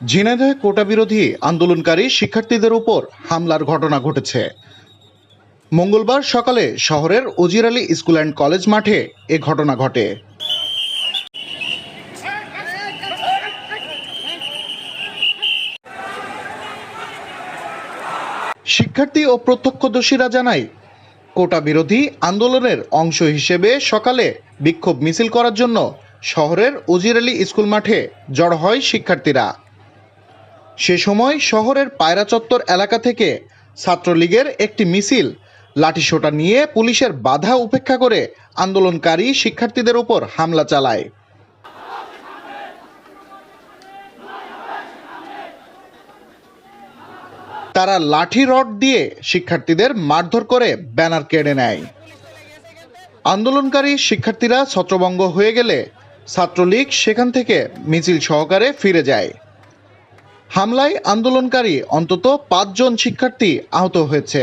ঝিনাইদহে কোটা বিরোধী আন্দোলনকারী শিক্ষার্থীদের উপর হামলার ঘটনা ঘটেছে। মঙ্গলবার সকালে শহরের উজির আলী স্কুল অ্যান্ড কলেজ মাঠে এ ঘটনা ঘটে। শিক্ষার্থী ও প্রত্যক্ষদর্শীরা জানায় কোটা বিরোধী আন্দোলনের অংশ হিসেবে সকালে বিক্ষোভ মিছিল করার জন্য শহরের উজির আলী স্কুল মাঠে জড় হয় শিক্ষার্থীরা। সে সময় শহরের পায়রা চত্বর এলাকা থেকে ছাত্রলীগের একটি মিছিল লাঠিসোঁটা নিয়ে পুলিশের বাধা উপেক্ষা করে আন্দোলনকারী শিক্ষার্থীদের উপর হামলা চালায়। তারা লাঠি রড দিয়ে শিক্ষার্থীদের মারধর করে ব্যানার কেড়ে নেয়। আন্দোলনকারী শিক্ষার্থীরা ছত্রভঙ্গ হয়ে গেলে ছাত্রলীগ সেখান থেকে মিছিল সহকারে ফিরে যায়। হামলায় আন্দোলনকারী অন্তত পাঁচজন শিক্ষার্থী আহত হয়েছে।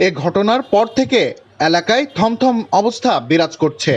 এ ঘটনার পর থেকে এলাকায় থমথম অবস্থা বিরাজ করছে।